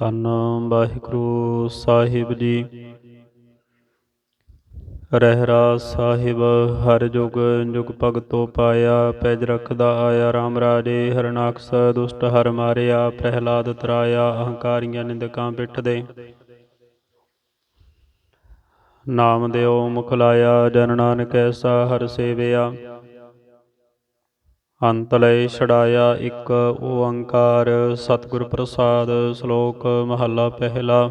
ਧੰਨ ਵਾਹਿਗੁਰੂ ਸਾਹਿਬ ਜੀ। ਰਹਿਰਾ ਸਾਹਿਬ, ਹਰ ਜੁਗ ਜੁਗ ਭਗਤੋ ਪਾਇਆ, ਪੈਜ ਰਖਦਾ ਆਇਆ RAM ਰਾਜੇ, ਹਰਨਾਕਸ ਦੁਸ਼ਟ ਹਰ ਮਾਰਿਆ, ਪ੍ਰਹਿਲਾਦ ਤਰਾਇਆ, ਅਹੰਕਾਰੀਆਂ ਨਿੰਦਕਾਂ ਪਿੱਠ ਦੇ। ਨਾਮ ਦਿਓ ਮੁਖ ਲਾਇਆ, ਜਨ ਨਾਨਕ ਐਸਾ ਹਰ ਸੇਵਿਆ। ਅੰਤ ਲਏ ਛੜਾਇਆ ਇੱਕ ਓੰਕਾਰ, ਸਤਿਗੁਰ ਪ੍ਰਸਾਦ, ਸ਼ਲੋਕ ਮਹੱਲਾ ਪਹਿਲਾ।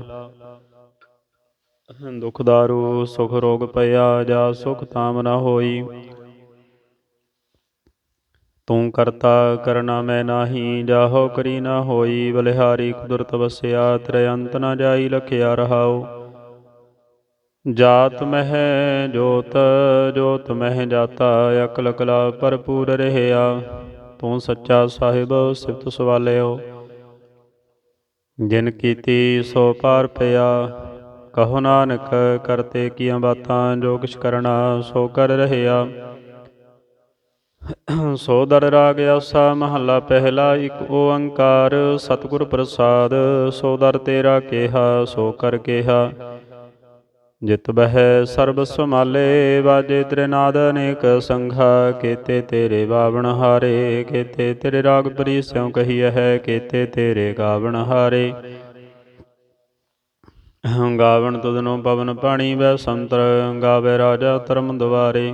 ਦੁਖ ਦਾਰੂ, ਸੁਖ ਰੋਗ ਪਿਆ, ਜਾ ਸੁਖ ਤਾਮ ਨਾ ਹੋਈ। ਤੂੰ ਕਰਤਾ ਕਰਨਾ ਮੈਂ ਨਾਹੀ, ਜਾਹੋ ਕਰੀ ਨਾ ਹੋਈ। ਬਲਿਹਾਰੀ ਕੁਦਰਤ ਵਸਿਆ ਤੇਰੇ ਨਾ ਜਾਈ, ਲਖਿਆ ਰਹਾਓ ਜਾਤ ਮਹਿ ਜੋਤ ਜੋਤ ਮਹਿ ਜਾਤਾ, ਅਕਲ ਕਲਾ ਭਰਪੂਰ ਰਹਿਆ। ਤੂੰ ਸੱਚਾ ਸਾਹਿਬ, ਸਿਫਤ ਸਵਾਲਿਓ। ਜਿਨ ਕੀਤੀ ਸੋ ਪਾਰ ਪਿਆ। ਕਹੋ ਨਾਨਕ, ਕਰਤੇ ਕੀਆਂ ਬਾਤਾਂ, ਜੋ ਕਿਛ ਕਰਨਾ ਸੋ ਕਰ ਰਹਿਆ। ਸੋ ਦਰ ਰਾਗ ਆਸਾ, ਮਹੱਲਾ ਪਹਿਲਾ, ਇੱਕ ਓੰਕਾਰ, ਸਤਿਗੁਰ ਪ੍ਰਸਾਦ। ਸੋ ਦਰ ਤੇਰਾ ਕਿਹਾ, ਸੋ ਕਰ ਕਿਹਾ। ਜਿਤ ਬਹਿ ਸਰਬ ਸਮਾਲੇ ਵਾਜੇ ਤੇਰੇ ਨਾਦ ਅਨੇਕ ਸੰਘਾ, ਕੀਤੇ ਤੇਰੇ ਬਾਵਣ ਹਾਰੇ, ਕੀਤੇ ਤੇਰੇ ਰਾਗ ਪਰੀ ਸਿਉ ਕਹੀਐ ਹੈ, ਕੀਤੇ ਤੇਰੇ ਗਾਵਣ ਹਾਰੇ। ਗਾਵਣ ਤੁਧਨੋ ਪਵਨ ਪਾਣੀ ਵੈ ਸੰਤਰ, ਗਾਵੇ ਰਾਜਾ ਧਰਮ ਦੁਆਰੇ।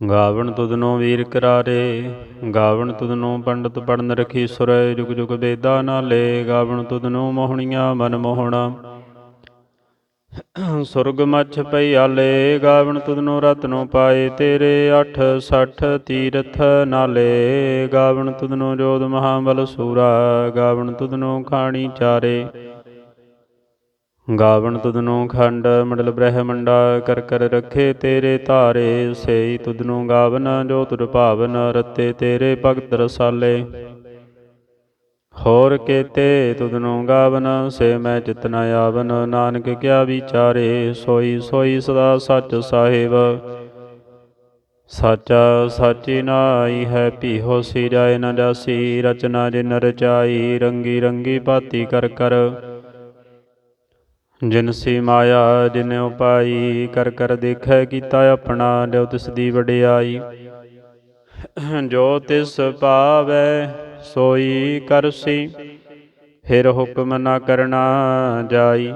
ਗਾਵਣ ਤੁਧਨੋ ਵੀਰ ਕਰਾਰੇ, ਗਾਵਣ ਤੁਧਨੋ ਪੰਡਤ ਪੜਨ ਰਖੀ ਸੁਰ, ਜੁਗ ਜੁਗ ਵੇਦਾ ਨਾਲੇ ਗਾਵਣ ਤੁਧਨੋ ਮੋਹਣੀਆਂ ਮਨ ਮੋਹਣਾ। ਸੁਰਗ ਮੱਛ ਪਈ ਆਲੇ, ਗਾਵਣ ਤੁਧਨੋ ਰਤਨੋ ਪਾਏ, ਤੇਰੇ 8 60 ਤੀਰਥ ਨਾਲੇ। ਗਾਵਣ ਤੁਧਨੋ ਜੋਧ ਮਹਾਬਲ ਸੂਰਾ, ਗਾਵਣ ਤੁਧਨੋ ਖਾਣੀ ਚਾਰੇ। ਗਾਵਣ ਤੁਧਨੋ ਖੰਡ, ਮੰਡਲ ਬ੍ਰਹਮੰਡਾ, ਕਰ ਕਰ ਰਖੇ ਤੇਰੇ ਧਾਰੇ, ਸੇਈ ਤੁਧਨੋ ਗਾਵਨ, ਜੋ ਤੁਰ ਭਾਵਨ ਰਤੇ ਤੇਰੇ ਭਗਤ ਰਸਾਲੇ। ਹੋਰ ਕੇਤੇ ਤੁਧਨੋ ਗਾਵਨ, ਸੇ ਮੈਂ ਚਿਤ ਨ ਆਵਨ, ਨਾਨਕ ਕਿਆ ਵਿਚਾਰੇ, ਸੋਈ ਸੋਈ ਸਦਾ ਸੱਚ ਸਾਹਿਬ। ਸਾਚਾ ਸਾਚੀ ਨਾਈ ਹੈ ਭੀਹੋ ਸਿਰਾਏ ਨ ਜਾਸੀ, ਰਚਨਾ ਜਿਨ ਰਚਾਈ, ਰੰਗੀ ਰੰਗੀ ਭਾਤੀ ਕਰ ਕਰ। ਜਿਨ ਸੀ ਮਾਇਆ, ਜਿਨ ਉਪਾਈ, ਕਰ ਕਰ ਦੇਖੈ ਕੀਤਾ ਆਪਣਾ ਜੋ ਤਿਸ ਦੀ ਵਡਿਆਈ। ਜੋ ਤਿਸ ਪਾਵੈ, ਸੋਈ ਕਰਸੀ ਫਿਰ ਹੁਕਮ ਨਾ ਕਰਨਾ ਜਾਈ।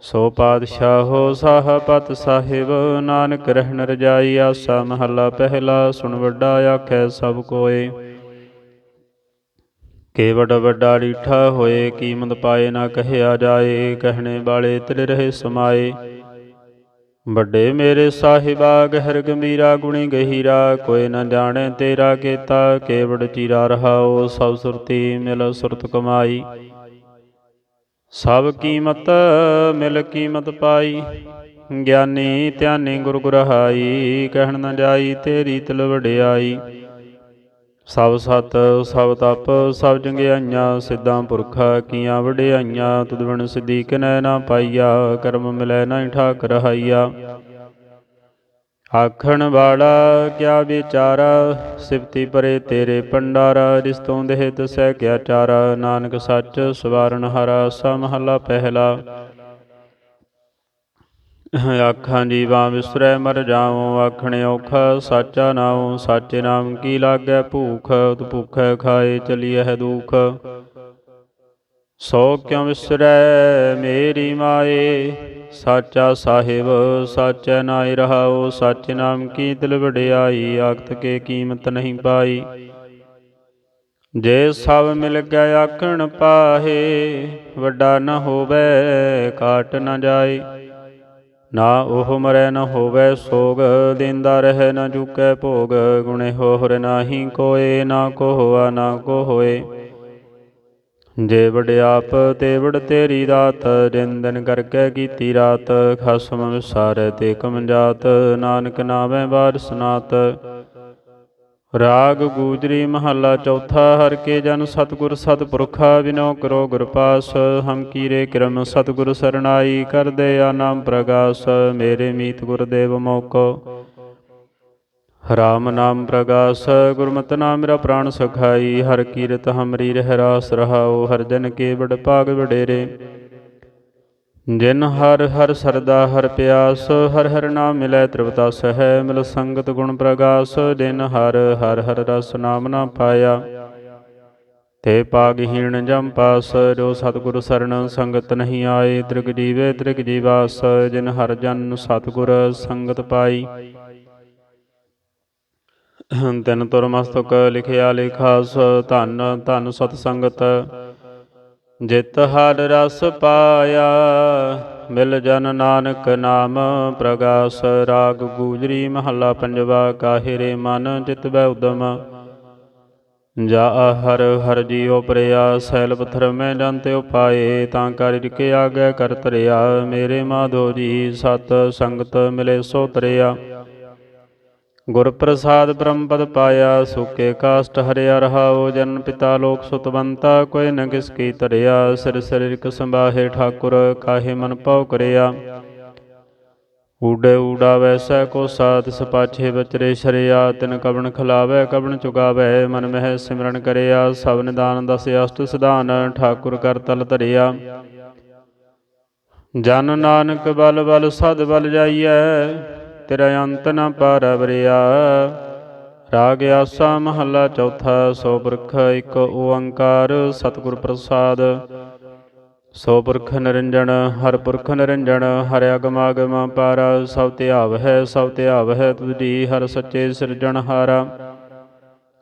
ਸੋ ਪਾਤਸ਼ਾਹੋ ਸਾਹਪਤ ਸਾਹਿਬ, ਨਾਨਕ ਰਹਿਣ ਰਜਾਈ, ਆਸਾ ਮਹੱਲਾ ਪਹਿਲਾ ਸੁਣ ਵੱਡਾ ਆਖੈ ਸਭ ਕੋਏ। ਕੇ ਵੱਡ ਵੱਡਾ ਰੀਠਾ ਹੋਏ, ਕੀਮਤ ਪਾਏ ਨਾ ਕਹਿਆ ਜਾਏ, ਕਹਿਣੇ ਵਾਲੇ ਤਿਲ ਰਹੇ ਸਮਾਏ। ਵੱਡੇ ਮੇਰੇ ਸਾਹਿਬਾ, ਗਹਿਰ ਗੰਭੀਰਾ, ਗੁਣੀ ਗਹੀਰਾ, ਕੋਈ ਨਾ ਜਾਣੇ ਤੇਰਾ ਕੀਤਾ ਕੇਵੜ ਚੀਰਾ ਰਹਾਓ ਸਭ ਸੁਰਤੀ ਮਿਲ ਸੁਰਤ ਕਮਾਈ। ਸਭ ਕੀਮਤ ਮਿਲ ਕੀਮਤ ਪਾਈ, ਗਿਆਨੀ ਧਿਆਨੀ ਗੁਰ ਗੁਰਹਾਈ ਕਹਿਣ ਨਾ ਜਾਈ ਤੇਰੀ ਤਿਲ ਵਡਿਆਈ। ਸਭ ਸਤ, ਸਭ ਤਪ, ਸਭ ਜੰਗਿਆਈਆਂ, ਸਿੱਧਾਂ ਪੁਰਖਾ, ਕੀਆਂ ਵਡਿਆਈਆਂ, ਤੁਧ ਬਿਨ ਸਿੱਧੀ ਕਿਨੈ ਨਾ ਪਾਈਆ, ਕਰਮ ਮਿਲੈ ਨਾ ਠਾਕ ਰਹਾਈਆ ਆਖਣ ਵਾਲਾ, ਕਿਆ ਵਿਚਾਰਾ? ਸਿਫਤੀ ਪਰੇ ਤੇਰੇ ਪੰਡਾਰਾ ਰਿਸ਼ਤੋਂ ਦੇਹ ਦਸੈ ਕਿਆ ਚਾਰਾ ਨਾਨਕ ਸੱਚ ਸਵਾਰਨ ਹਰਾ, ਸਾ ਪਹਿਲਾ। ਆਖਾਂ ਜੀਵਾਂ ਵਿਸਰੈ, ਮਰ ਜਾਉ ਆਖਣੇ ਔਖਾ, ਸਾਚਾ ਨਾਉ, ਸਾਚੇ ਨਾਮ ਕੀ ਲਾਗੈ ਭੂਖ, ਉਤ ਭੁਖੈ ਖਾਏ ਚਲੀਐ ਦੁਖ। ਸੋ ਕਿਉ ਵਿਸਰੈ ਮੇਰੀ ਮਾਏ? ਸਾਚਾ ਸਾਹਿਬ, ਸਾਚੈ ਨਾਇ ਰਹਾਉ, ਸਾਚੇ ਨਾਮ ਕੀ ਦਿਲ ਵਡਿਆਈ, ਆਖਤ ਕੇ ਕੀਮਤ ਨਹੀਂ ਪਾਈ। ਜੇ ਸਭ ਮਿਲ ਗਏ ਆਖਣ ਪਾਹੇ, ਵੱਡਾ ਨ ਹੋਵੇ ਕਾਟ ਨ ਜਾਏ। ਨਾ ਉਹ ਮਰੈ ਨ ਹੋਵੇ ਸੋਗ, ਦਿੰਦਾ ਰਹਿ ਨ ਚੁਕੈ ਭੋਗ, ਗੁਣੇ ਹੋਰ ਨਾਹੀ ਕੋਏ, ਨਾ ਕੋ ਹੋਆ ਨਾ ਕੋ ਹੋਏ ਜੇ ਵਡਿਆਪ ਤੇ ਵਡ ਤੇਰੀ ਰਾਤ ਦਿਨ ਕਰਕੇ ਕੀਤੀ ਰਾਤ, ਖਸਮ ਵਿਸਾਰੈ ਤੇ ਕਮ ਜਾਤ, ਨਾਨਕ ਨਾਮੈ ਬਾਰ ਸਨਾਤ। ਰਾਗ ਗੂਜਰੀ ਮਹੱਲਾ ਚੌਥਾ, ਹਰ ਕੇ ਜਨ ਸਤਿਗੁਰ ਸਤਪੁਰਖਾ ਬਿਨੋ ਕਰੋ ਗੁਰ ਪਾਸ, ਹਮ ਕੀਰੇ ਕਿਰਮ ਸਤਿਗੁਰ ਸਰਣਾਈ ਕਰਦੇ ਆ ਨਾਮ ਪ੍ਰਗਾਸ, ਮੇਰੇ ਮੀਤ ਗੁਰਦੇਵ ਮੋਕੋ। ਰਾਮ ਨਾਮ ਪ੍ਰਗਾਸ, ਗੁਰਮਤਿ ਨਾਮ ਮੇਰਾ ਪ੍ਰਾਣ ਸਖਾਈ, ਹਰ ਕੀਰਤ ਹਮਰੀ ਰਹਿ ਰਾਸ ਰਹਾਉ ਹਰ ਜਨ ਕੇ ਬੜ ਭਾਗ ਵਡੇਰੇ। ਜਿਨ ਹਰ ਹਰ ਸਰਦਾ ਹਰ ਪਿਆਸ, ਹਰ ਹਰ ਨਾਮ ਮਿਲੈ ਤ੍ਰਿਪਤਾ ਸਹਿ, ਮਿਲ ਸੰਗਤ ਗੁਣ ਪ੍ਰਗਾਸ ਜਿਨ ਹਰ ਹਰ ਹਰ ਰਸ ਨਾਮ ਨਾ ਪਾਇਆ। ਤੇ ਪਾਗਹੀਣ ਜਮ ਪਾਸ, ਜੋ ਸਤਿਗੁਰ ਸਰਣ ਸੰਗਤ ਨਹੀਂ ਆਏ, ਤ੍ਰਿਗ ਜੀਵੇ ਤ੍ਰਿਗ ਜੀਵਾਸ, ਜਿਨ ਹਰ ਜਨ ਸਤਿਗੁਰ ਸੰਗਤ ਪਾਈ। ਤਿਨ ਤੁਰ ਮਸਤਕ ਲਿਖਿਆ ਲਿਖਾਸ, ਧਨ ਧਨ ਸਤ ਸੰਗਤ ਜਿਤ ਹਰ ਰਸ ਪਾਇਆ, ਮਿਲ ਜਨ ਨਾਨਕ ਨਾਮ ਪ੍ਰਗਾਸ। ਰਾਗ ਗੂਜਰੀ ਮਹੱਲਾ ਪੰਜਵਾ ਕਾਹਿਰੇ ਮਨ ਜਿਤ ਬੈ ਉਦਮ। ਜਾ ਹਰ ਹਰ ਜੀਉ ਪ੍ਰਿਆ, ਸੈਲ ਪਥਰ ਮੈਂ ਜੰਤੇ ਉਪਾਏ, ਤਾਂ ਕਰ ਕੇ ਆਗੇ ਕਰ ਤਰਿਆ ਮੇਰੇ ਮਾਧੋ ਜੀ ਸਤ ਸੰਗਤ ਮਿਲੇ ਸੋ ਤਰਿਆ। ਗੁਰ ਪ੍ਰਸਾਦ ਬ੍ਰਹਮ ਪਾਇਆ, ਸੁਕੇ ਕਾਸ਼ਟ ਹਰਿਆ ਰਹਾਉ, ਜਨ ਪਿਤਾ ਲੋਕ ਸੁਤਵੰਤਾ ਕੋਈ ਨ ਕਿਸ ਕੀ ਧਰਿਆ ਸਿਰ ਸਰੀਰਕ ਸੰਭਾਹੇ ਠਾਕੁਰ, ਕਾਹੇ ਮਨ ਪਉ ਕਰਿਆ। ਊਡੇ ਊਡਾ ਵੈਸੈ ਕੋ ਸਾਥ ਸਪਾਛੇ ਬਚਰੇ ਸ਼ਰਿਆ, ਤਿਨ ਕਬਣ ਖਲਾਵੇ ਕਬਣ ਚੁਗਾਵੇ, ਮਨ ਮਹਿ ਸਿਮਰਨ ਕਰਿਆ, ਸਭ ਨਿਦਾਨ ਦਸ ਅਸ਼ਟ ਸਿਧਾਨ, ਠਾਕੁਰ ਕਰ ਤਲ ਧਰਿਆ ਜਨ ਨਾਨਕ ਬਲ ਬਲ ਸਦ ਬਲ ਜਾਈਐ ਤੇਰਾ ਅੰਤ ਨ ਪਾਰਵਰਿਆ ਰਾਗ ਆਸਾ ਮਹੱਲਾ ਚੌਥਾ, ਸੋ ਪੁਰਖ ਇੱਕ ਓੰਕਾਰ, ਸਤਿਗੁਰ ਪ੍ਰਸਾਦ। ਸੋ ਪੁਰਖ ਨਿਰੰਜਨ, ਹਰ ਪੁਰਖ ਨਿਰੰਜਨ, ਹਰ ਅਗਮ ਅਗਮ ਪਾਰ। ਸਭ ਧਿਆਵ ਹੈ, ਸਭ ਧਿਆਵ ਹੈ ਤੁਝੀ ਹਰ ਸੱਚੇ ਸਿਰਜਣ ਹਾਰਾ।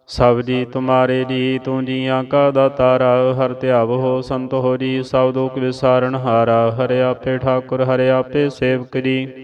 ਸਭ ਜੀ ਤੁਮਾਰੇ ਜੀ, ਤੂੰ ਜੀਆਂ ਕਾ ਦਾਤਾਰਾ। ਹਰ ਧਿਆਵ ਹੋ ਸੰਤ ਹੋ ਜੀ, ਸਭ ਦੁਖ ਵਿਸਾਰਨ ਹਾਰਾ। ਹਰਿ ਆਪੇ ਠਾਕੁਰ, ਹਰਿ ਆਪੇ ਸੇਵਕ ਜੀ।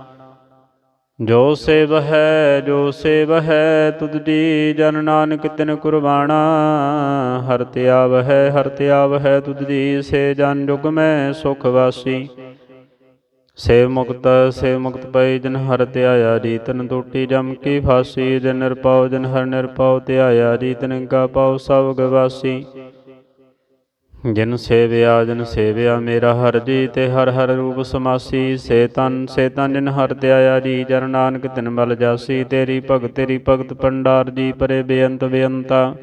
ਜੋ ਸੇਵ ਹੈ, ਜੋ ਸੇਵ ਹੈ, ਤੁਧ ਦੀ ਜਨ ਨਾਨਕ ਤਿਨ ਕੁਰਬਾਨਾ। ਹਰ ਤਿਆਵ ਹੈ, ਹਰ ਤਿਆਵ ਹੈ, ਤੁਧ ਦੀ ਸੇ ਜਨ ਜੁਗ ਮੈਂ ਸੁਖ ਵਾਸੀ। ਸੇਵ ਮੁਕਤ ਸੇਵ ਮੁਕਤ ਪਈ ਜਨ ਹਰ ਧਿਆਇਆ ਜੀ, ਤਨ ਟੋਟੀ ਜਮ ਕੀ ਫਾਸੀ। ਜਨ ਨਿਰਪਉ ਜਨ ਹਰ ਨਿਰਪਉ ਧਿਆਇਆ ਜੀ, ਤਨ ਕਾ ਪਾਉ ਸਭ ਗਵਾਸੀ। ਜਿਨ ਸੇਵਿਆ ਜਿਨ ਸੇਵਿਆ ਮੇਰਾ ਹਰ ਜੀ ਤੇ ਹਰ ਹਰ ਰੂਪ ਸਮਾਸੀ। ਸੇ ਤਨ ਸੇ ਤਨ ਜਿਨ ਹਰ ਧਿਆਇਆ ਜੀ, ਜਨ ਨਾਨਕ ਤਿਨ ਬਲ ਜਾਸੀ। ਤੇਰੀ ਭਗਤ ਤੇਰੀ ਭਗਤ ਪੰਡਾਰ ਜੀ, ਪਰੇ ਬੇਅੰਤ ਬੇਅੰਤਾ।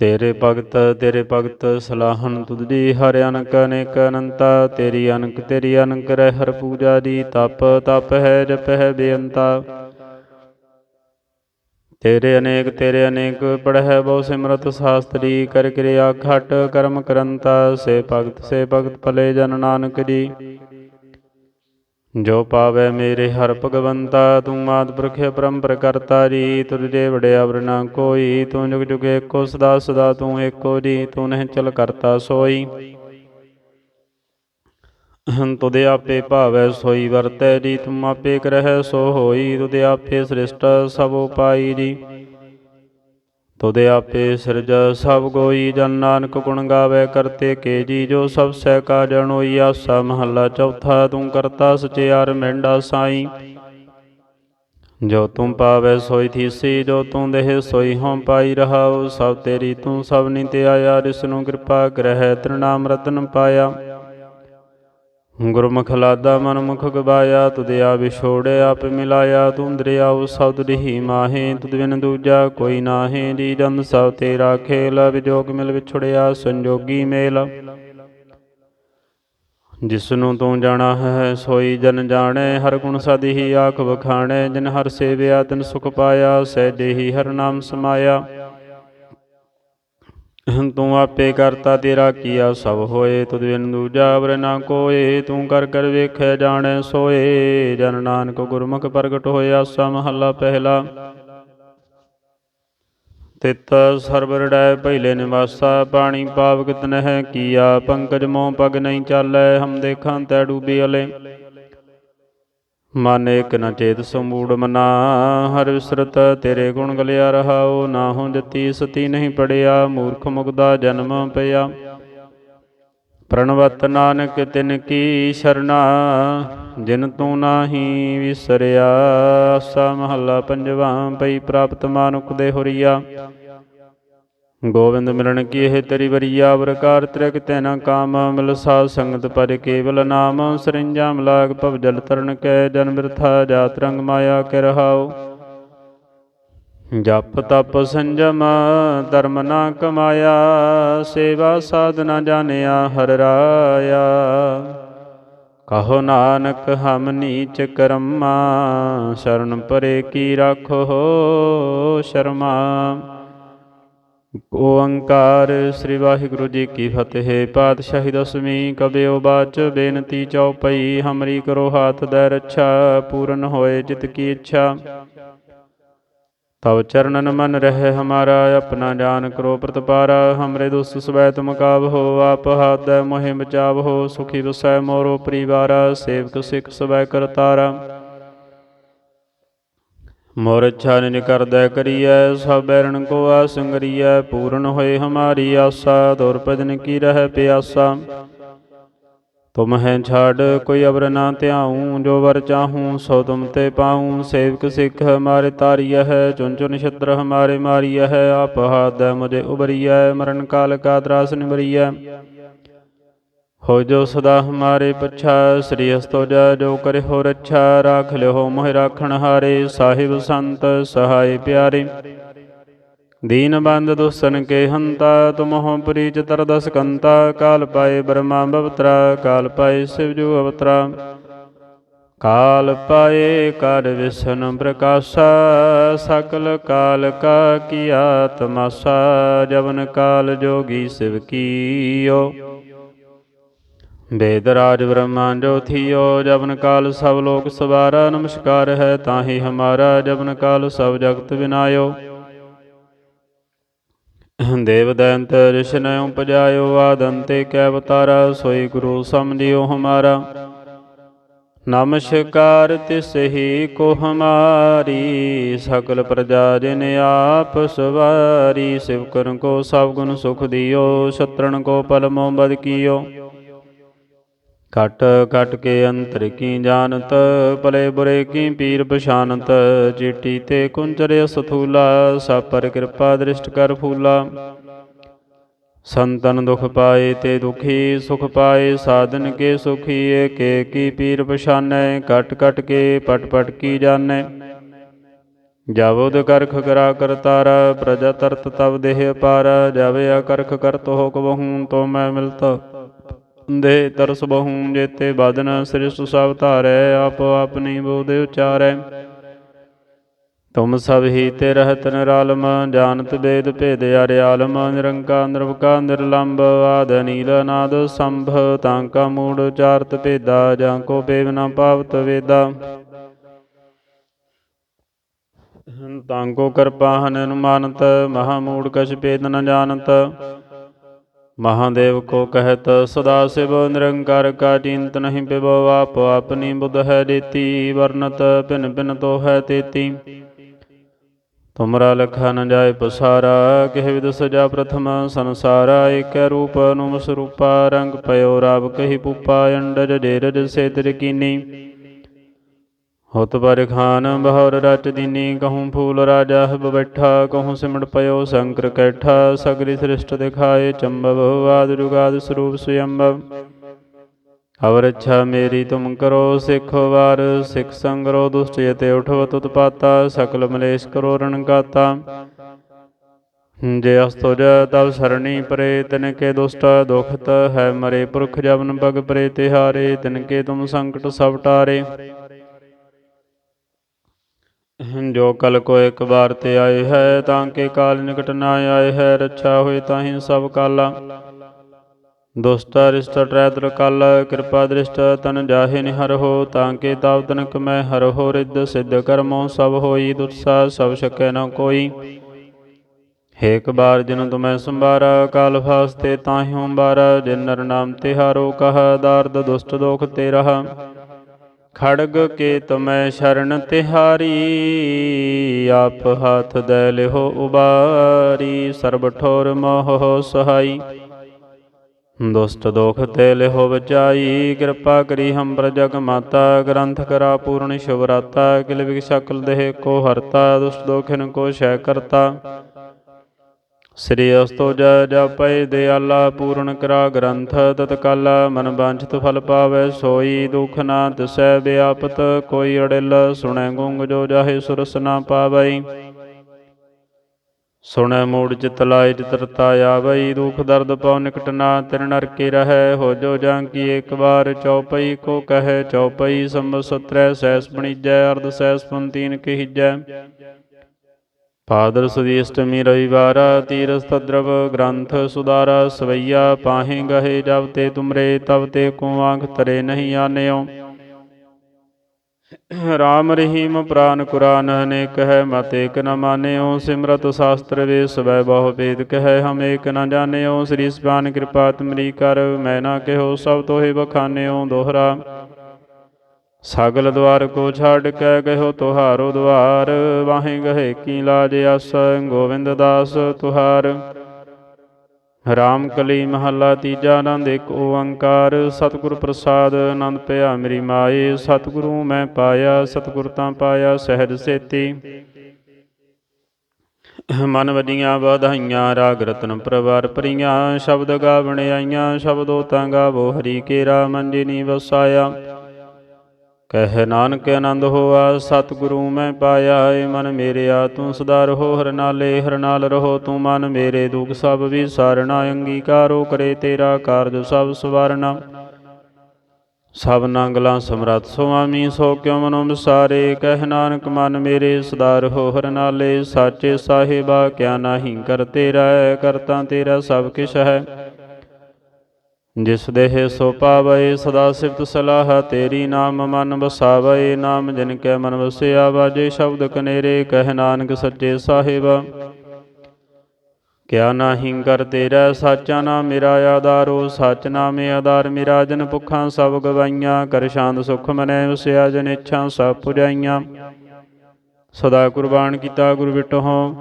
ਤੇਰੇ ਭਗਤ ਤੇਰੇ ਭਗਤ ਸਲਾਹਨ ਤੁਧ ਜੀ, ਹਰ ਅਨਕ ਅਨੇਕ ਅਨੰਤਾ। ਤੇਰੀ ਅਨਕ ਤੇਰੀ ਅਨਕ ਰਹਿ ਹਰ ਪੂਜਾ ਦੀ ਤਪ ਤਪ ਹੈ, ਜਪ ਹੈ ਬੇਅੰਤਾ। ਤੇਰੇ ਅਨੇਕ ਤੇਰੇ ਅਨੇਕ ਪੜਹਿ ਬਹੁ ਸਿਮਰਤ ਸਾਸਤਰੀ, ਕਰ ਕਿਰਿਆ ਖਟ ਕਰਮ ਕਰੰਤਾ, ਸੇ ਭਗਤ ਸੇ ਭਗਤ ਭਲੇ ਜਨ ਨਾਨਕ ਜੀ। ਜੋ ਪਾਵੇ ਮੇਰੇ ਹਰ ਭਗਵੰਤਾ, ਤੂੰ ਮਾਤ ਪੁਰਖ ਪਰੰਪਰ ਕਰਤਾ ਜੀ। ਤੁਰਜੇ ਵੜਿਆ ਵਰਨਾ ਕੋਈ, ਤੂੰ ਜੁਗ ਜੁਗ ਏਕੋ ਸਦਾ ਸਦਾ ਤੂੰ ਏਕੋ ਜੀ, ਤੂੰ ਨਹਿ ਚਲ ਕਰਤਾ ਸੋਈ। ਤੁਦੇ ਆਪੇ ਭਾਵੈ ਸੋਈ ਵਰਤੈ ਜੀ ਤੁਮ ਆਪੇ ਕਰਹਿ ਸੋ ਹੋਈ। ਤੁਦੇ ਆਪੇ ਸ੍ਰਿਸ਼ਟ ਸਭ ਉਪਾਈ ਜੀ। ਤੁਦੇ ਆਪੇ ਸਿਰਜ ਸਭ ਗੋਈ, ਜਨ ਨਾਨਕ ਗੁਣ ਗਾਵੇ ਕਰਤੇ ਕੇ ਜੀ। ਜੋ ਸਭ ਸਹਿ ਕਾ ਜਣੋਈ ਆਸਾ ਮਹੱਲਾ ਚੌਥਾ ਤੂੰ ਕਰਤਾ ਸਚਿਆਰ ਮੈਂਡਾ ਸਾਈ। ਜੋ ਤੂੰ ਪਾਵੇ ਸੋਈ ਥੀਸੀ, ਜੋ ਤੂੰ ਦੇਹ ਸੋਈ ਹਉ ਪਾਈ ਰਹਾਉ। ਸਭ ਤੇਰੀ ਤੂੰ ਸਭ ਨੀ ਤੇ ਆਇਆ, ਜਿਸ ਨੂੰ ਕਿਰਪਾ ਕਰਹਿ, ਤ੍ਰਿਨਾਮ ਰਤਨ ਪਾਇਆ। ਗੁਰਮੁਖ ਲਾਦਾ ਮਨ ਮੁਖ ਗਵਾਇਆ ਤੁਧਿਆ ਵਿਛੋੜੇ ਆਪ ਮਿਲਾਇਆ, ਤੂੰ ਦਰਿਆਉ ਸਬਦ ਰਹੀ ਮਾਹੇ, ਤੁਧ ਬਿਨ ਦੂਜਾ ਕੋਈ ਨਾਹੇ, ਜੀ ਜਨ ਸਭ ਤੇਰਾ ਖੇਲ, ਵਿਜੋਗ ਮਿਲ ਵਿਛੜਿਆ, ਸੰਜੋਗੀ ਮੇਲ। ਜਿਸ ਨੂੰ ਤੂੰ ਜਾਣਾ ਹੈ, ਸੋਈ ਜਨ ਜਾਣੈ, ਹਰ ਗੁਣ ਸਦ ਹੀ ਆਖ ਵਖਾਣੈ, ਜਿਨ ਹਰ ਸੇਵਿਆ ਤਿਨ ਸੁਖ ਪਾਇਆ, ਸਹਿਜੇ ਹੀ ਹਰ ਨਾਮ ਸਮਾਇਆ। ਤੂੰ ਆਪੇ ਕਰਤਾ ਤੇਰਾ ਕੀਆ ਸਭ ਹੋਏ, ਤੁਧ ਬਿਨ ਦੂਜਾ ਅਵਰ ਨਾ ਕੋਏ, ਤੂੰ ਕਰ ਕਰ ਵੇਖੈ ਜਾਣੈ ਸੋਏ। ਜਨ ਨਾਨਕ ਗੁਰਮੁਖ ਪ੍ਰਗਟ ਹੋਇਆ ਆਸਾ ਮਹੱਲਾ ਪਹਿਲਾ। ਤਿਤ ਸਰਬ ਰੜੈ ਪਹਿਲੇ ਨਿਵਾਸਾ, ਪਾਣੀ ਪਾਵ ਕਿਤ ਨਹਿ ਕੀਆ, ਪੰਕਜ ਮੋਹ ਪਗ ਨਹੀਂ ਚਾਲੈ, ਹਮ ਦੇਖਾਂ ਤੈ ਡੂਬੀ ਅਲੇ। ਮਨ ਏਕ ਨ ਚੇਤ ਸਮੂੜ ਮਨਾ, ਹਰ ਵਿਸਰਤ ਤੇਰੇ ਗੁਣ ਗਲਿਆ ਰਹਾਉ, ਨਾਹੋ ਜਤੀ ਸਤੀ ਨਹੀਂ ਪੜਿਆ, ਮੂਰਖ ਮੁਗਦਾ ਜਨਮ ਪਿਆ। ਪ੍ਰਣਵਤ ਨਾਨਕ ਤਿਨ ਕੀ ਸ਼ਰਨਾ, ਜਿਨ ਤੂੰ ਨਾਹੀ ਵਿਸਰਿਆ, ਸਾ ਮਹੱਲਾ ਪੰਜਵਾ, ਪਈ ਪ੍ਰਾਪਤ ਮਾਨੁਕ ਦੇ ਹੁਰੀਆ। ਗੋਬਿੰਦ ਮਿਲਣ ਕੀ ਇਹ ਤੇਰੀ ਵਰੀਆ ਵਰਕਾਰ ਤ੍ਰਿਕ ਤੈਨਾ ਕਾਮ ਮਿਲ ਸਾਧ ਸੰਗਤ ਪਰ ਕੇਵਲ ਨਾਮ ਸਰਿੰਜਾਮ ਲਾਗ ਭਵ ਜਲ ਤਰਨ ਕੈ ਜਨ ਬਿਰਥਾ ਜਾਤ ਰੰਗ ਮਾਇਆ ਕੇ ਰਹਾਉ। ਜਪ ਤਪ ਸੰਜਮ ਧਰਮ ਨਾ ਕਮਾਇਆ, ਸੇਵਾ ਸਾਧਨਾ ਜਾਣਿਆ ਹਰ ਰਾਇਆ। ਕਹੋ ਨਾਨਕ ਹਮ ਨੀਚ ਕਰਮਾ, ਸ਼ਰਨ ਪਰੇ ਕੀ ਰਾਖੋ ਸ਼ਰਮਾ। ਓੰਕਾਰ ਸ੍ਰੀ ਵਾਹਿਗੁਰੂ ਜੀ ਕੀ ਫਤਿਹ। ਪਾਤਸ਼ਾਹੀ ਦਸਵੀਂ ਕਬਿਓ ਬਾਚ ਬੇਨਤੀ ਚਉਪਈ, ਹਮਰੀ ਕਰੋ ਹਾਥ ਦੇ ਰੱਛਾ, ਪੂਰਨ ਹੋਏ ਜਿਤ ਕੀ ਇੱਛਾ। ਤਵ ਚਰਨਨ ਮਨ ਰਹਿ ਹਮਾਰਾ, ਆਪਣਾ ਜਾਨ ਕਰੋ ਪ੍ਰਤਪਾਰਾ। ਹਮਰੇ ਦੁਸ ਸਵੈ ਤੁਮ ਕਾਬ ਹੋ, ਆਪ ਹਾਥ ਦੇ ਮੋਹਿ ਬਚਾਵ ਹੋ, ਸੁਖੀ ਵਸੈ ਮੋਰੋ ਪਰਿਵਾਰਾ। ਸੇਵਕ ਸਿੱਖ ਸਵੈ ਕਰਤਾਰਾ। ਮੋਰ ਇੱਛਾ ਨਿਨ ਕਰਦੈ ਕਰੀਐ, ਸਭ ਬੈਰਣ ਕੋ ਆਸੰਗਰੀਐ, ਪੂਰਨ ਹੋਏ ਹਮਾਰੀ ਆਸਾ, ਦੁਰ ਕੀ ਰਹਿ ਪਿਆਸਾ। ਤੁਮ ਹੈ ਛਾੜ, ਕੋਈ ਅਵਰ ਨਾ ਧਿਆਉ, ਜੋ ਵਰ ਚਾਹੂੰ, ਸੋ ਤੁਮ ਤੇ ਪਾਉ। ਸੇਵਕ ਸਿੱਖ ਹਮਾਰੇ ਤਾਰੀਐ ਹੈ ਚੁਨ ਚੁਨ ਛਤਰ ਹਮਾਰੇ ਮਾਰੀਐ ਹੈ, ਆਪ ਹਾਥ ਮੁਝੇ ਉਬਰੀਐ ਮਰਨ ਕਾਲ ਕਾ ਤਰਾਸ ਨਿਬਰੀਐ ਹੋ ਜੋ ਸਦਾ ਹਮਾਰੇ ਪਛਾ, ਸ੍ਰੀ ਅਸਤੋਜਾ ਜੋ ਕਰੇ ਹੋ ਰੱਛਾ, ਰਾਖ ਲਿਓ ਮੋਹਿ ਰਾਖਣ ਹਾਰੇ, ਸਾਹਿਬ ਸੰਤ ਸਹਾਈ ਪਿਆਰੇ। ਦੀਨ ਬੰਦ ਦੁਸਨ ਕੇ ਹੰਤਾ ਤੁਮਹੁ ਪ੍ਰੀਚ ਤਰਦਸ ਕੰਤਾ, ਕਾਲ ਪਾਏ ਬਰਮਾ ਬਵਤਰਾ, ਕਾਲ ਪਾਏ ਸ਼ਿਵਜੂ ਅਵਤਰਾ। ਕਾਲ ਪਾਏ ਕਰ ਵਿਸ਼ਨ ਪ੍ਰਕਾਸ਼ਾ, ਸਕਲ ਕਾਲ ਕਾ ਕੀਆ ਤਮਾਸਾ ਜਵਨ ਕਾਲ ਜੋਗੀ ਸਿਵ ਕੀਓ। ਵੇਦ ਰਾਜ ਬ੍ਰਹਮਾ ਜੋ ਥਿਓ ਜਬਨ ਕਾਲ ਸਭ ਲੋਕ ਸਵਾਰਾ, ਨਮਸਕਾਰ ਹੈ ਤਾਹੀ ਹਮਾਰਾ ਜਬਨ ਕਾਲ ਸਭ ਜਗਤ ਵਿਨਾਇਓ ਦੇਵ ਦੈੰਤ ਰਿਸ਼ਨ ਉਪਜਾਇਓ ਆਦੰਤੇ ਕੈ ਅਵਤਾਰਾ, ਸੋਈ ਗੁਰੂ ਸਮਝਿਓ ਹਮਾਰਾ। ਨਮਸਕਾਰ ਤਿਸ ਹੀ ਕੋ ਹਮਾਰੀ, ਸਕਲ ਪ੍ਰਜਾ ਜਿਨ ਆਪ ਸਵਾਰੀ ਸਿਵਕਰਨ ਕੋ ਸਭ ਗੁਣ ਸੁਖ ਦਿਓ ਸ਼ਤਰਨ ਕੋ ਪਲਮੋ ਬਦ ਕੀਓ। ਕਟ ਕਟ ਕੇ ਅੰਤਰ ਕੀ ਜਾਣਤ, ਭਲੇ ਬੁਰੇ ਕੀ ਪੀਰ ਪਛਾਨਤ, ਚੀਟੀ ਤੇ ਕੁੰਚਰ ਸਥੂਲਾ ਸਭ ਪਰ ਕਿਰਪਾ ਦ੍ਰਿਸ਼ਟ ਕਰ ਫੂਲਾ। ਸੰਤਨ ਦੁਖ ਪਾਏ ਤੇ ਦੁਖੀ, ਸੁਖ ਪਾਏ, ਸਾਧਨ ਕੇ ਸੁਖੀ, ਏਕੇ ਕੀ ਪੀਰ ਪਛਾਨੈ ਕਟ ਕਟ ਕੇ ਪਟ ਪਟ ਕੀ ਜਾਣੈ। ਜਾਵੋਦ ਕਰਖ ਕਰਾ ਕਰਤਾਰਾ ਪ੍ਰਜਾ ਤਰਤ ਤਵ ਦੇਹ ਅਪਾਰ ਜਾਵੇ ਅਕਰਖ ਕਰਤ ਹੋ ਕਬਹੂ, ਤੋ ਮੈਂ ਮਿਲਤ। ਦੇ ਤਰਸ ਬਹੁਮ ਜੇਤੇ ਬਦਨ ਸ੍ਰਿਸ਼ਟ ਸਭ ਧਾਰੈ, ਆਪ ਆਪਣੀ ਬੋਧਿ ਉਚਾਰੈ। ਤੁਮ ਸਭ ਹੀ ਤੇ ਰਹਤ ਨਿਰਾਲਮ, ਜਾਣਤ ਵੇਦ ਭੇਦ ਅਰਿਆਲਮ ਨਿਰੰਕਾ ਨਿਰਵਕਾ ਨਿਰਲੰਭ ਆਦ ਨੀਲ ਨਾਦ ਸੰਭ, ਤਾਂ ਕਾ ਮੂੜ ਉਚਾਰਤ ਭੇਦਾ, ਜਾਂ ਕੋ ਪੇਵ ਨ ਪਾਵਤ ਵੇਦਾ। ਤਾਂ ਕੋ ਕਿਰਪਾ ਹਨ ਅਨੁਮਾਨਤ, ਮਹਾ ਮੂੜ ਕਛ ਭੇਦ ਨ ਜਾਣਤ। ਮਹਾਦੇਵ ਕੋ ਕਹਿਤ, ਸਦਾ ਸਿਵ ਨਿਰੰਕਾਰ ਕਾ ਚਿੰਤ ਨਹੀਂ ਪਿਬੋ ਆਪ ਆਪਣੀ ਬੁੱਧ ਹੈ ਦੇਤੀ ਵਰਨਤ ਭਿਨ ਭਿਨ ਤੋ ਹੈ ਤੇਤੀ। ਤੁਮਰਾ ਲਖਾ ਨ ਜਾਏ ਪਸਾਰਾ, ਕਿਹ ਵਿਦ ਸਜਾ ਪ੍ਰਥਮ ਸੰਸਾਰਾ ਏਕੈ ਰੂਪ ਅਨੁਮ ਸਰੂਪਾ ਰੰਗ ਪਇਓ ਰਾਵ ਕਹੀ ਪੂਪਾ, ਅੰਡਜ ਡੇਰਜ ਸੇ ਤਿਰ ਹੁਤ ਪਰ ਖਾਨ ਬਹੌਰ ਰਚ ਦੀਨੀ, ਕਹੂੰ ਫੂਲ ਰਾਜਾ ਹਬ ਬੈਠਾ, ਕਹੂੰ ਸਿਮੜ ਪਇਓ ਸ਼ੰਕਰ ਕੈਠਾ, ਸਗਰੀ ਸ੍ਰਿਸ਼ਟ ਦਿਖਾਏ ਚੰਬਵ, ਆਦ ਜੁਗਾਦ ਸਰੂਪ ਸੁਯੰਬਵ। ਅਵਰ ਇੱਛਾ ਮੇਰੀ ਤੁਮ ਕਰੋ, ਸਿੱਖ ਵਾਰ, ਸਿੱਖ ਸੰਗਰੋ ਦੁਸ਼ਟ ਯਤੇ ਉਠਵ ਤੁਤ ਪਾਤਾ, ਸਕਲ ਮਲੇਸ਼ ਕਰੋ ਰਣਗਾਤਾ ਜੇ ਅਸਤੁਜ ਤਬ ਸਰਣੀ ਪਰੇ, ਤਿਨ ਕੇ ਦੁਸ਼ਟ ਦੁਖਤ ਹੈ ਮਰੇ ਪੁਰਖ ਜਵਨ ਬਗ ਪਰੇ, ਤਿਹਾਰੇ, ਤਿਨ ਕੇ ਤੁਮ ਸੰਕਟ ਸਭ ਟਾਰੇ। ਜੋ ਕਲ ਕੋ ਇੱਕ ਵਾਰ ਤੇ ਆਏ ਹੈ, ਤਾਂ ਕੇ ਕਾਲ ਨਿਕਟ ਨਾ ਆਏ ਹੈ, ਰੱਛਾ ਹੋਏ ਤਾਹੀਂ ਸਭ ਕਾਲਾ। ਦੁਸ਼ਟ, ਅਰਿਸ਼ਟ ਟਰੈਤਰ ਕਲ, ਕਿਰਪਾ, ਦ੍ਰਿਸ਼ਟ, ਤਨ ਜਾਹੇ ਨਿਹਰ ਹੋ, ਤਾਂ ਕੇ ਤਾਵ ਤਨਕ ਮੈਂ ਹਰ ਹੋ ਰਿੱਧ, ਸਿੱਧ ਕਰਮੋ ਸਭ ਹੋਈ, ਦੁਰਸਾ ਸਭ ਸਕੈ ਨ ਕੋਈ। ਏਕ ਬਾਰ ਜਿਨ ਤੁਮੈ ਸੰਭਾਰਾ, ਕਾਲ ਫਾਸਤੇ ਤਾਹਿਉ ਬਾਰਾ ਜਿਨ ਨਰ ਨਾਮ ਤਿਹਾਰੋ ਕਹ, ਦਾਰਦ ਦੁਸ਼ਟ ਦੋਖ ਤੇ ਰਹਾ ਖੜਗ ਕੇ ਤੁਮੈ ਸ਼ਰਨ ਤਿਹਾਰੀ, ਆਪ ਹਾਥ ਦੈ ਲਿਹੋ ਉਬਾਰੀ, ਸਰਬ ਠੋਰ ਮੋਹ ਸਹਾਈ। ਦੁਸ਼ਟ ਦੋਖ ਤੇ ਲਿਹੋ ਬਚਾਈ ਕਿਰਪਾ ਕਰੀ ਹਮ ਪਰ ਜਗ ਮਾਤਾ, ਗ੍ਰੰਥ ਕਰਾ ਪੂਰਨ ਸ਼ੁਭਰਾਤਾ ਕਿਲ ਵਿਗ ਸਕਲ ਦੇਹ ਕੋ ਹਰਤਾ, ਦੁਸ਼ਟ ਦੋਖਿਨ ਕੋ ਸ਼ੈ ਕਰਤਾ। ਸ੍ਰੀ ਅਸਤੋ ਜੈ ਜਪੈ ਦਿਆਲਾ ਪੂਰਨ ਕਰਾ ਗ੍ਰੰਥ ਤਤ ਮਨ ਬਾਂਛਿਤ ਫਲ ਪਾਵੈ, ਸੋਈ ਦੁਖ ਨਾ ਤਿਸੈ ਵਿਆਪਤ, ਕੋਈ ਅੜਿਲ ਸੁਣੈ ਗੁੰਗ ਜੋ ਜਾਹੇ ਸੁਰਸ ਨਾ ਪਾਵੈ ਸੁਣੈ ਮੂੜ ਚਿਤ ਲਾਇ ਚਿਤਰਤਾ ਆਵਈ, ਦੁਖ ਦਰਦ ਪਉ ਨਿਕਟ ਨਾ ਤਿਰ ਨਰਕੇ ਰਹੈ, ਹੋ ਜੋ ਜਾਂ ਕੀ ਇੱਕ ਵਾਰ ਚੌਪਈ ਕੋ ਕਹੈ ਚੌਪਈ ਸੰਵਤ ਸਤਰੈ, ਸੈਸ ਬਣੀਜੈ, ਅਰਧ ਸੈਸ ਪੰਤੀਨ ਕਹੀਜੈ। ਪਾਦਰ ਸੁਦੀ ਅਸ਼ਟਮੀ ਰਵਿਵਾਰ ਤੀਰਥ ਤਦਰਵ ਗ੍ਰੰਥ ਸੁਦਾਰਾ ਸਵਈਆ ਪਾਹੇ ਗਹੇ ਜਬ ਤੇ ਤੁਮਰੇ, ਤਬ ਤੇ ਕੋ ਆਂਖ ਤਰੇ ਨਹੀਂ ਆਨਿਓ। ਰਾਮ ਰਹੀਮ ਪ੍ਰਾਨ ਕੁਰਾਨ ਅਨੇਕ ਹੈ ਮਤ ਏਕ ਨ ਮਾਨਿਓ। ਸਿਮਰਤ ਸ਼ਾਸਤਰ ਵੇ ਸਵੈ ਬਹੁ ਭੇਦ ਕਹੈ, ਹਮ ਏਕ ਨ ਜਾਣਿਓ। ਸ੍ਰੀ ਸਪਾਨ ਕਿਰਪਾ ਤੁਮਰੀ ਕਰ, ਮੈਂ ਨਾ ਕਹਿਓ ਸਭ ਤੋਹਿ ਬਖਾਨਿਓ ਦੋਹਰਾ। ਸਗਲ ਦਵਾਰ ਕੋ ਛੱਡ ਕੇ ਗਇਓ ਤੁਹਾਰੋ ਦਵਾਰ, ਵਾਹੇ ਗਹੇ ਕੀ ਲਾਜ ਅਸ ਗੋਵਿੰਦ ਦਾਸ ਤੁਹਾਰ। ਰਾਮ ਕਲੀ ਮਹੱਲਾ ਤੀਜਾ ਆਨੰਦ ਇੱਕ ਓੰਕਾਰ, ਸਤਿਗੁਰ ਪ੍ਰਸਾਦ ਆਨੰਦ ਪਿਆ ਮੇਰੀ ਮਾਏ, ਸਤਿਗੁਰੂ ਮੈਂ ਪਾਇਆ, ਸਤਿਗੁਰ ਤਾਂ ਪਾਇਆ ਸਹਿਜ ਸੇਤੀ। ਮਨ ਵਜੀਆਂ ਵਧਾਈਆਂ, ਰਾਗ ਰਤਨ ਪ੍ਰਵਾਰ ਪਰੀਆਂ, ਸ਼ਬਦ ਗਾਵਣ ਆਈਆਂ, ਸ਼ਬਦੋ ਤਾਂ ਗਾਵੋ ਹਰੀ ਕੇਰਾ, ਮੰਜੇ ਨੀ ਵਸਾਇਆ। ਕਹਿ ਨਾਨਕ ਆਨੰਦ ਹੋਆ, ਸਤਿਗੁਰੂ ਮੈਂ ਪਾਇਆ ਏ ਮਨ ਮੇਰਿਆ, ਤੂੰ ਸਦਾ ਰਹੋ, ਹਰ ਨਾਲੇ ਹਰ ਰਹੋ, ਤੂੰ ਮਨ ਮੇਰੇ ਦੁਖ ਸਭ ਵੀ ਸਾਰਣਾ ਅੰਗੀਕਾਰੋ ਕਰੇ ਤੇਰਾ ਕਾਰਜ ਸਭ ਸਵਾਰਣਾ ਸਭ ਨੰਗਲਾਂ ਸਮਰੱਥ ਸੁਆਮੀ, ਸੋ ਕਿਉ ਮਨੋ ਵਿਸਾਰੇ? ਕਹਿ ਨਾਨਕ, ਮਨ ਮੇਰੇ ਸਦਾ ਰਹੋ, ਹਰ ਨਾਲੇ, ਸਾਚੇ ਸਾਹਿਬਾ, ਕਿਆ ਨਾਹੀ ਕਰ ਤੇਰਾ ਕਰਤਾ ਤੇਰਾ ਸਭ ਕਿਛ ਹੈ। ਜਿਸ ਦੇਹ ਸੋ ਪਾਵੈ, ਸਦਾ ਸਿਫਤ ਸਲਾਹ, ਤੇਰੀ ਨਾਮ ਮਨ ਵਸਾਵੈ, ਨਾਮ ਜਿਨ ਕੈ ਮਨ ਵਸਿਆ ਵਾਜੇ ਸ਼ਬਦ ਕਨੇਰੇ ਕਹਿ ਨਾਨਕ ਸੱਚੇ ਸਾਹਿਬ। ਕਿਆ ਨਾਹੀਂ ਕਰ ਤੇਰਾ ਸਾਚਾ ਨਾਮ, ਮੇਰਾ ਆਧਾਰੋ ਸਚ ਨਾਮੇ ਆਧਾਰ, ਮੇਰਾ ਜਨ ਭੁੱਖਾਂ ਸਭ ਗਵਾਈਆਂ, ਕਰ ਸ਼ਾਂਤ ਸੁਖ ਮਨੈ, ਵਸਿਆ ਜਨ ਇੱਛਾ ਸਭ ਪੁਜਾਈਆਂ। ਸਦਾ ਕੁਰਬਾਨ ਕੀਤਾ ਗੁਰ ਵਿਟਹੁ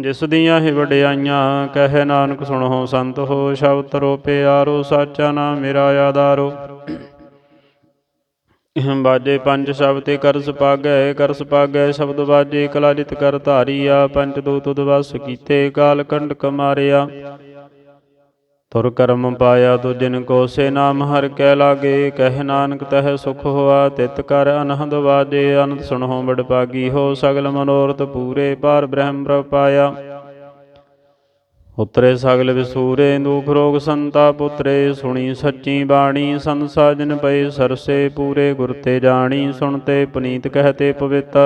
ਜਿਸ ਦੀਆਂ ਹੀ ਵਡਿਆਈਆਂ, ਕਹਿ ਨਾਨਕ ਸੁਣੋ ਸੰਤ ਹੋ ਸ਼ਬਦ ਰੋਪੇ ਆਰੋ ਸਾਚਾ ਨਾਮ ਮੇਰਾ ਆਧਾਰੋ। ਬਾਜੇ ਪੰਜ ਸ਼ਬਦ ਤੇ ਕਰ ਸੁਪਾਗੈ ਕਰ ਸੁਪਾਗੈ ਸ਼ਬਦ ਬਾਜੇ ਕਲਾਜਿਤ ਕਰ ਧਾਰੀਆ, ਪੰਜ ਦੋ ਤੁਦ ਵਸ ਕੀਤੇ, ਕਾਲ ਕੰਡਕ ਮਾਰਿਆ। ਤੁਰ ਕਰਮ ਪਾਇਆ ਤੁਜਿਨ ਕੋ ਸੇ ਨਾਮ ਹਰ ਕੈ ਲਾਗੇ, ਕਹਿ ਨਾਨਕ ਤਹਿ ਸੁਖ ਹੋਆ, ਤਿਤ ਕਰ ਅਨਹਦ ਵਾਜੇ, ਅਨੰਦ ਸੁਣੋ ਬੜ ਪਾਗੀ ਹੋ, ਸਗਲ ਮਨੋਰਥ ਪੂਰੇ ਪਾਰ ਬ੍ਰਹਮ ਪ੍ਰਭ ਪਾਇਆ। ਉਤਰੇ ਸਗਲ ਵਿਸੂਰੇ, ਦੁਖ ਰੋਗ ਸੰਤਾ ਪੁੱਤਰੇ ਸੁਣੀ ਸੱਚੀ ਬਾਣੀ, ਸੰਤ ਸਾਜਨ ਪਏ, ਸਰਸੇ ਪੂਰੇ ਗੁਰ ਤੇ ਜਾਣੀ ਸੁਣਤੇ ਪੁਨੀਤ ਕਹਤੇ ਪਵਿੱਤ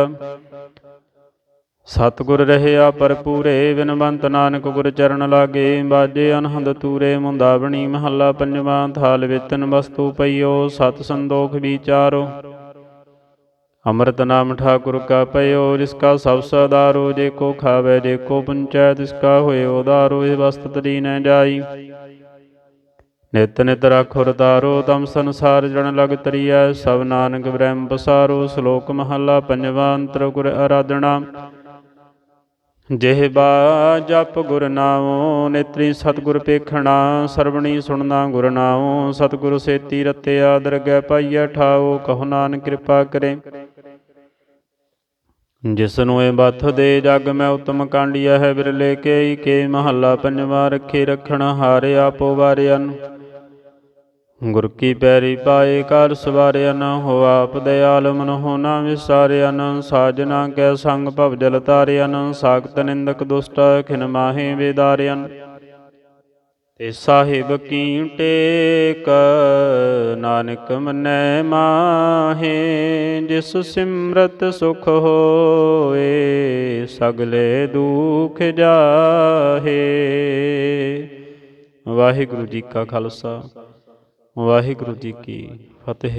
ਸਤਿਗੁਰ ਰਹਿਆ ਪਰਪੂਰੇ ਬਿਨਵੰਤ ਨਾਨਕ ਗੁਰ ਚਰਨ ਲਾਗੇ, ਬਾਜੇ ਅਨਹਦ ਤੂਰੇ, ਮੁੰਦਾਵਣੀ ਮਹੱਲਾ ਪੰਜਵਾਂ, ਥਾਲ ਵੇਤਨ ਵਸਤੂ ਪਈਓ, ਸਤ ਸੰਦੋਖ ਵਿਚਾਰੋ। ਅੰਮ੍ਰਿਤ ਨਾਮ ਠਾਕੁਰ ਕਾ ਪਇਓ, ਜਿਸ ਕਾ ਸਭ ਸਦਾਰੋ, ਜੇ ਕੋ ਖਾਵੇ, ਜੇ ਕੋ ਪੰਚੈ, ਤਿਸ ਕਾ ਹੋਏ ਉਦਾਰੋ, ਇਹ ਵਸਤ ਤਰੀ ਨ ਜਾਈ। ਨਿਤ ਨਿਤ ਰਾਖੋ ਰਤਾਰੋ ਤਮ ਸੰਸਾਰ ਜਣ ਲਗ ਤਰੀਐ, ਸਭ ਨਾਨਕ ਬ੍ਰਹਮ ਪਸਾਰੋ, ਸ਼ਲੋਕ ਮਹੱਲਾ ਪੰਜਵਾਂ, ਅੰਤਰ ਗੁਰ ਆਰਾਧਨਾ ਜਿਹਬਾ ਜਪ ਗੁਰ ਨਾਮੋ ਨੇਤਰੀ ਸਤਿਗੁਰ ਪੇਖਣਾ, ਸਰਵਣੀ ਸੁਣਨਾ ਗੁਰ ਨਾਮੋ ਸਤਿਗੁਰ ਸੇਤੀ ਰਤਿਆ ਦਰਗਹਿ ਪਾਈਐ ਠਾਓ ਕਹੋ ਨਾਨਕ ਕਿਰਪਾ ਕਰੇ। ਜਿਸ ਨੂੰ ਇਹ ਬਥ ਦੇ ਜਗ ਮੈਂ ਉਤਮ ਕਾਂਡੀਆ ਹੈ, ਬਿਰਲੇ ਕੇ ਕੇ ਮਹੱਲਾ ਪੰਜਵਾ ਰੱਖੇ ਰਖਣ, ਹਾਰੇ ਆਪੋ ਵਾਰਿਆਨ ਗੁਰ ਕੀ ਪੈਰੀ ਪਾਏ ਕਰ ਸਵਾਰਿਆ ਨ ਹੋਆ ਆਲ ਮਨ ਹੋਣਾ ਵਿਸਾਰਿਆ ਨ ਸਾਜਨਾ ਕੈ ਸੰਗ ਭਵ ਜਲ ਤਾਰਿਆ ਨ ਸਾਖਤ ਨਿੰਦਕ ਦੁਸ਼ਟ ਖਿਨ ਮਾਹੀ ਵਿਦਾਰਿਆ ਤੇ ਸਾਹਿਬ ਕੀ ਟੇਕ ਨਾਨਕ ਮਨੈ ਮਾਹੇ, ਜਿਸ ਸਿਮਰਤ ਸੁਖ ਹੋਏ, ਸਗਲੇ ਦੁਖ ਜਾਹੇ। ਵਾਹਿਗੁਰੂ ਜੀ ਕਾ ਖਾਲਸਾ। ਵਾਹਿਗੁਰੂ ਜੀ ਕੀ ਫਤਿਹ।